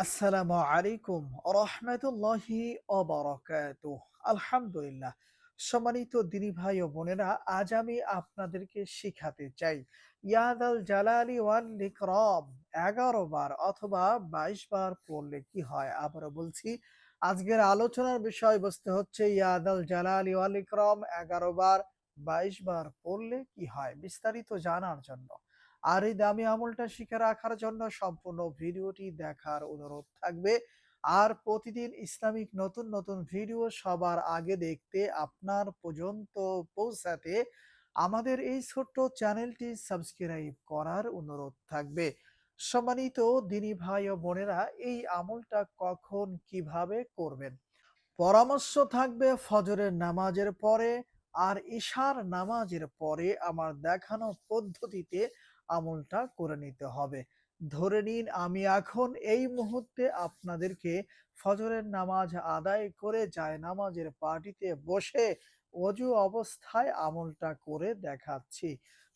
আসসালামু আলাইকুম রহমতুল্লাহি অবরকাত আলহামদুলিল্লাহ। সম্মানিত দিনী ভাই ও বোনেরা, আজ আমি আপনাদেরকে শিখাতে চাই জালালি ওয়াল ইকরাম। এগারো বার অথবা বাইশ বার পড়লে কি হয়? আবারও বলছি, আজকের আলোচনার বিষয়বস্তু হচ্ছে ইয়াদাল জালালি ওয়াল ইকরাম। এগারো বার, বাইশ বার পড়লে কি হয়? বিস্তারিত জানার জন্য। আর এই দামি আমলটা শিখে রাখার জন্য সম্পূর্ণ ভিডিওটি দেখার অনুরোধ থাকবে। আর প্রতিদিন ইসলামিক নতুন নতুন ভিডিও সবার আগে দেখতে আপনার পর্যন্ত পৌঁছাতে আমাদের এই ছোট্ট চ্যানেলটি সাবস্ক্রাইব করার অনুরোধ থাকবে। সম্মানিত দিনী ভাই ও বোনেরা, এই আমলটা কখন কীভাবে করবেন? পরামর্শ থাকবে ফজরের নামাজের পরে, আর ঈশার নামাজের পরে আমার দেখানো পদ্ধতিতে আমলটা করে নিতে হবে। ধরে নিন আমি এখন এই মুহূর্তে আপনাদেরকে ফজরের নামাজ আদায় করে যায় নামাজের পার্টিতে বসে অজু অবস্থায় আমলটা করে দেখাচ্ছি।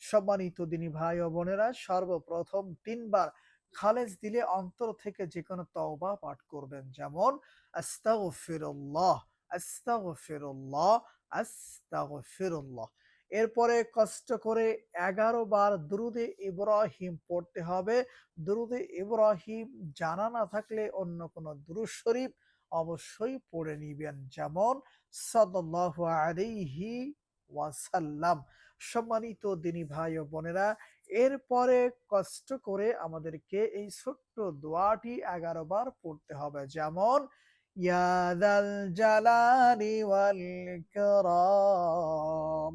সম্মানিত দিনী ভাই ও বোনেরা, সর্বপ্রথম তিনবার খালেজ দিলে অন্তর থেকে যে কোনো তওবা পাঠ করবেন। যেমন, আস্তাগফিরুল্লাহ আস্তাগফিরুল্লাহ আস্তাগফিরুল্লাহ। এরপরে কষ্ট করে এগারো বার দুরুদে ইব্রাহিম পড়তে হবে। দুরুদে ইব্রাহিম জানা না থাকলে অন্য কোনো দুরুদ শরীফ অবশ্যই পড়ে নিবেন। যেমন সাল্লাল্লাহু আলাইহি ওয়াসাল্লাম। সম্মানিত দিনী ভাই ও বোনেরা, এরপরে কষ্ট করে আমাদেরকে এই ছোট্ট দোয়াটি এগারো বার পড়তে হবে। যেমন ইয়াদাল জালালি ওয়াল ইকরাম।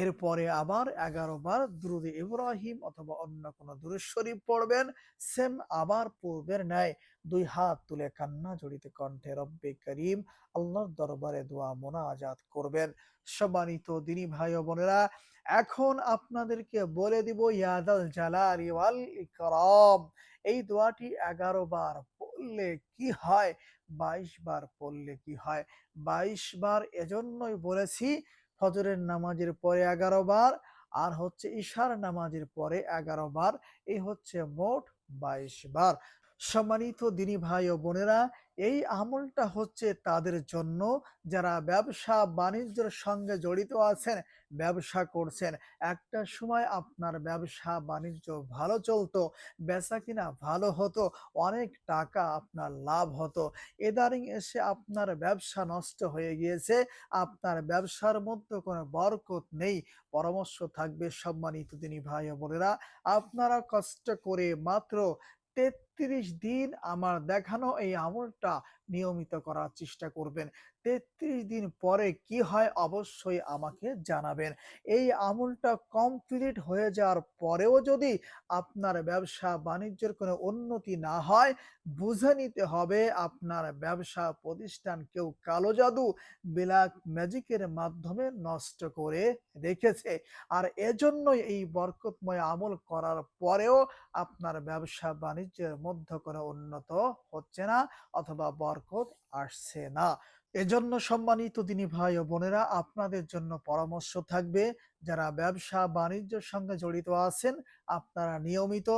এরপরে আবার এগারো বার দুরুদ ইব্রাহিম অথবা অন্য কোনো দুরুদ শরীফ পড়বেন সেম আবার পূর্বের ন্যায়। দুই হাত তুলে কান্না জড়িত কণ্ঠে রব্বে করিম আল্লাহর দরবারে দোয়া মোনাজাত করবেন। সম্মানিত দিনী ভাই বোনেরা, এখন আপনাদেরকে বলে দিব ইয়াদাল জালালি ওয়াল ইকরাম। এই দোয়াটি এগারো বার পড়লে কি হয়? বাইশ বার পড়লে কি হয়? বাইশ বার এজন্যই বলেছি ফজরের নামাজের পরে এগারো বার আর হচ্ছে ঈশার নামাজের পরে এগারো বার এই হচ্ছে মোট বাইশ বার। সম্মানিত দিনী ভাই ও বোনেরা এই আমলটা হচ্ছে তাদের জন্য যারা ব্যবসা বাণিজ্যের সঙ্গে জড়িত আছেন, ব্যবসা করছেন। একটা সময় আপনার ব্যবসা বাণিজ্য ভালো চলতো, বেচা কিনা ভালো হতো, অনেক টাকা আপনার লাভ হতো। এদারিং এসে আপনার ব্যবসা নষ্ট হয়ে গিয়েছে, আপনার ব্যবসার মধ্যে কোনো বরকত নেই। পরামর্শ থাকবে সম্মানিত দিনী ভাই বোনেরা, আপনারা কষ্ট করে মাত্র তেত্রিশ দিন আমার দেখানো এই আমলটা নিয়মিত করার চেষ্টা করবেন। তেত্রিশ দিন পরে কি হয় অবশ্যই আমাকে জানাবেন। এই আমলটা কমপ্লিট হয়ে যাওয়ার পরেও যদি আপনার ব্যবসা বাণিজ্যের কোনো উন্নতি না হয়, বুঝে নিতে হবে আপনার ব্যবসা প্রতিষ্ঠান কেউ কালো জাদু বিলাক ম্যাজিকের মাধ্যমে নষ্ট করে রেখেছে। আর এজন্যই এই বরকতময় আমল করার পরেও আপনার ব্যবসা বাণিজ্যের মধ্যে কোনো উন্নত হচ্ছে না অথবা বরকত আসছে না এজন্য সম্মানিত দিনী ভাই ও বোনেরা, আপনাদের জন্য পরামর্শ থাকবে, যারা ব্যবসা বাণিজ্যের সঙ্গে জড়িত আছেন, আপনারা নিয়মিত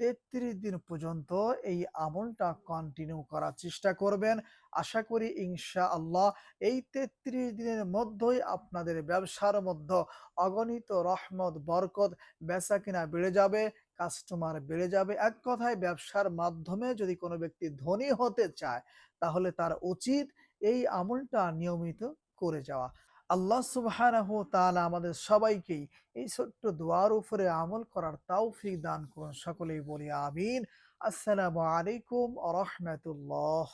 তেত্রিশ দিন পর্যন্ত এই আমলটা কন্টিনিউ করার চেষ্টা করবেন। আশা করি ইনশা আল্লাহ এই তেত্রিশ দিনের মধ্যেই আপনাদের ব্যবসার মধ্যে অগণিত রহমত, বরকত বেচা কিনা বেড়ে যাবে কাস্টমার বেড়ে যাবে। এক কথায় ব্যবসার মাধ্যমে যদি কোনো ব্যক্তি ধনী হতে চায়, তাহলে তার উচিত এই আমলটা নিয়মিত করে যাওয়া। আল্লাহ সুবাহ তালা আমাদের সবাইকেই এই ছোট্ট দোয়ার উপরে আমল করার তাওফিক দান করুন। সকলেই বলি আমিন। আসসালামু আলাইকুম ওয়া রাহমাতুল্লাহ।